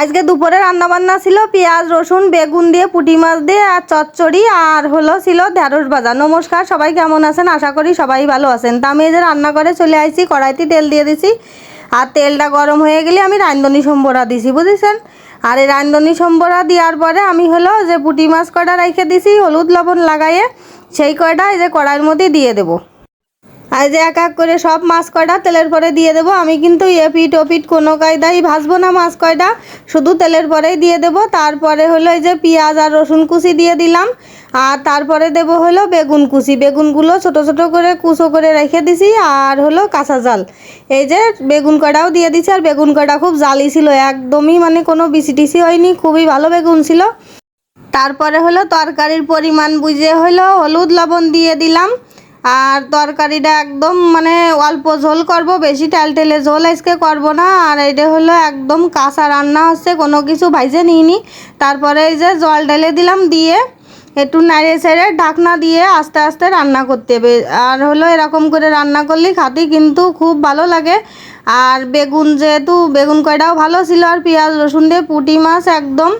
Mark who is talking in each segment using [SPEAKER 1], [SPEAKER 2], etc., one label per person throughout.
[SPEAKER 1] আজকে দুপুরে রান্না বান্না ছিল পেঁয়াজ, রসুন, বেগুন দিয়ে, পুঁটি মাছ দিয়ে, আর চচ্চড়ি, আর হলো ছিল ঢেঁড়স ভাজা। নমস্কার, সবাই কেমন আছেন? আশা করি সবাই ভালো আছেন। তা আমি এই যে রান্না করে চলে আইছি, কড়াইতে তেল দিয়ে দিছি। আর তেলটা গরম হয়ে গেলে আমি রান্ধনি সম্বরা দিছি, বুঝেছেন? আর এই রান্ধনি সম্বরা দেওয়ার পরে আমি হলো যে পুঁটি মাছ কয়টা রেখে দিছি, হলুদ, লবণ লাগাইয়ে সেই কয়টা এই যে কড়াইয়ের মধ্যে দিয়ে দেবো। আর যে এক এক করে সব মাছ কয়টা তেলের পরে দিয়ে দেবো, আমি কিন্তু এপিট ওপিট কোনো কায়দাই ভাজবো না মাছ কয়টা, শুধু তেলের পরেই দিয়ে দেবো। তারপরে হলো এই যে পেঁয়াজ আর রসুন কুচি দিয়ে দিলাম, আর তারপরে দেব হলো বেগুন কুচি। বেগুনগুলো ছোট ছোট করে কুচো করে রেখে দিছি, আর হলো কাঁচা জাল। এই যে বেগুন কড়াও দিয়ে দিছি, আর বেগুন কড়া খুব জালি ছিল, একদমই মানে কোনো বিসি টিসি হয়নি, খুবই ভালো বেগুন ছিল। তারপরে হলো তরকারির পরিমাণ বুঝে হলো হলুদ লবণ দিয়ে দিলাম আর তরকারিটা একদম মানে অল্প ঝোল করব, বেশি তেল টেলে ঝোল আজকে করব না। আর এটা হলো একদম কাঁচা রান্না হচ্ছে, কোনো কিছু ভাইজে নিইনি। তারপরে এই যে জল ঢেলে দিলাম দিয়ে একটু নাড়িয়ে ছেড়ে ঢাকনা দিয়ে আস্তে আস্তে রান্না করতে হবে। আর হলো এরকম করে রান্না করলে খাতে কিন্তু খুব ভালো লাগে। আর বেগুন যেহেতু, বেগুন কয়টাও ভালো ছিল, আর পেঁয়াজ, রসুন দিয়ে পুঁটি মাছ একদম।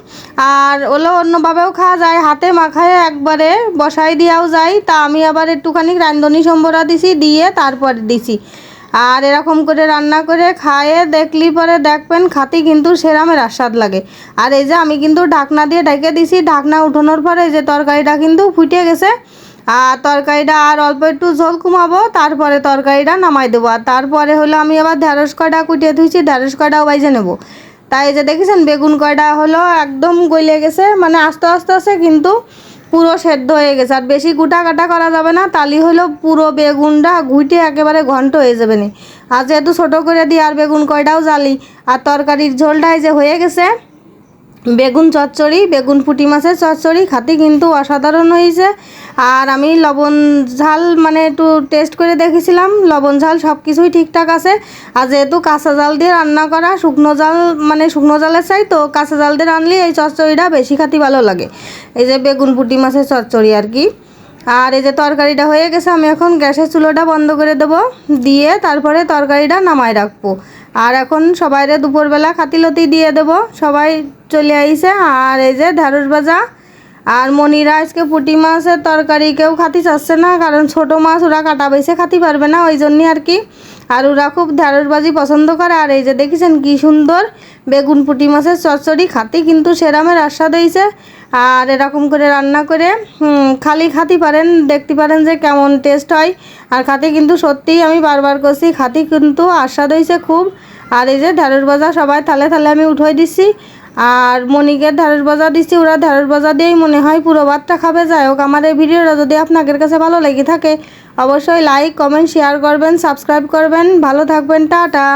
[SPEAKER 1] আর ওগুলো অন্যভাবেও খাওয়া যায়, হাতে মাখায় একবারে বসাই দিয়াও যায়। তা আমি আবার একটুখানি রান্ধনি সম্বরা দিছি, দিয়ে তারপর দিছি। আর এরকম করে রান্না করে খায়ে, দেখলি পরে দেখবেন খাতি কিন্তু সেরামের আস্বাদ লাগে। আর এই যে আমি কিন্তু ঢাকনা দিয়ে ঢেকে দিছি, ঢাকনা উঠানোর পরে এই যে তরকারিটা কিন্তু ফুটে গেছে। আর তরকারিটা আর অল্প একটু ঝোল কমাবো, তারপরে তরকারিটা নামাই দেবো। আর তারপরে হলো আমি আবার ঢেঁড়স কয়টা কুটিয়ে ধুইছি, ঢেঁড়স কয়টাও বাইজে নেব। তাই যে দেখেছেন, বেগুন কয়টা হলো একদম গলে গেছে মানে আস্তে আস্তে আস্তে কিন্তু পুরো সেদ্ধ হয়ে গেছে। আর বেশি গুটা কাটা করা যাবে না, তালি হলো পুরো বেগুনটা ঘুটে একেবারে ঘন্ট হয়ে যাবে না। আর যেহেতু ছোটো করে দিই আর বেগুন কয়টাও জ্বালি, আর তরকারির ঝোলটাই যে হয়ে গেছে বেগুন চচ্চড়ি, বেগুন পুঁটি মাছের চচ্চড়ি খাতে কিন্তু অসাধারণ হয়েছে। আর আমি লবণ ঝাল মানে একটু টেস্ট করে দেখেছিলাম, লবণ ঝাল সব কিছুই ঠিকঠাক আছে। আর যেহেতু কাঁচা জাল দিয়ে রান্না করা, শুকনো জাল মানে শুকনো জালের চাই, তো কাঁচা জাল দিয়ে রানলে এই চচ্চড়িটা বেশি খাতে ভালো লাগে। এই যে বেগুন পুঁটি মাছের চচ্চড়ি আর কি। আর এই যে তরকারিটা হয়ে গেছে, আমি এখন গ্যাসের চুলোটা বন্ধ করে দেবো। দিয়ে তারপরে তরকারিটা নামায় রাখব। আর এখন সবাইরে দুপুরবেলা খাতিলতি দিয়ে দেব। সবাই চলে আইছে। আর এই যে ঢ্যাঁড়স ভাজা। আর মনিরা আজকে পুঁটি মাছের তরকারি কেউ খাতি চাচ্ছে না, কারণ ছোট মাছ ওরা কাটা বেছে খাতি পারবে না, ওই জন্যই আর কি। আর ওরা খুব ঢ্যাঁড়স ভাজি পছন্দ করে। আর এই যে দেখেছেন কি সুন্দর বেগুন পুঁটি মাছের চচ্চড়ি খাতি, কিন্তু সেরামের আস্বাদ হয়েছে আর এরকম করে রান্না করে খালি খাতি পারেন, দেখতে পারেন যে কেমন টেস্ট হয়। আর খাতে কিন্তু সত্যিই আমি বারবার করছি, খাতি কিন্তু আস্বাদ হয়েছে খুব। আর এই যে ঢ্যাঁড়স ভাজা সবাই থালে থালে আমি উঠাই দিচ্ছি আর মনিকে ঢ্যাঁড়স বাজা দিচ্ছি ওরা ঢ্যাঁড়স ভাজা দিয়েই মনে হয় পুরো ভাতটা খাবে। যাই হোক, আমার এই ভিডিওটা যদি আপনাদের কাছে ভালো লেগে থাকে, অবশ্যই লাইক কমেন্ট শেয়ার করবেন সাবস্ক্রাইব করবেন। ভালো থাকবেন, টাটা।